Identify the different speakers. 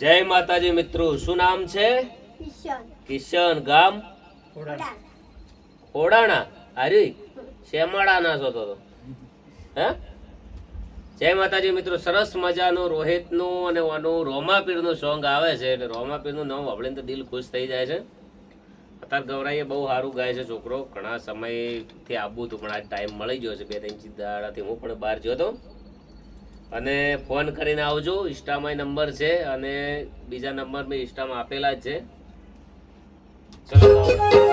Speaker 1: જય માતાજી મિત્રો શું નામ છે?
Speaker 2: કિશન.
Speaker 1: ગામ? ખોડાણા. હરી? શેમાડાના છો તો તો. હે? જય માતાજી મિત્રો સરસ મજાનું રોહિતનું અને આનું રોમાપીરનું સોંગ આવે છે. એટલે રોમાપીરનું નામ વાપરીને તો દિલ ખુશ થઈ જાય છે. અત્યારે ગૌરાઈએ બહુ સારું ગાય છે છોકરો. ઘણા સમયથી આવવું હતું પણ આજ ટાઈમ મળી ગયો છે. બે ત્રણ દાડાથી હું પણ બહાર ગયો હતો. અને ફોન કરીને આવજો. ઇન્સ્ટામાં નંબર છે અને બીજા નંબર મેં ઇન્સ્ટામાં આપેલા જ છે. ચલો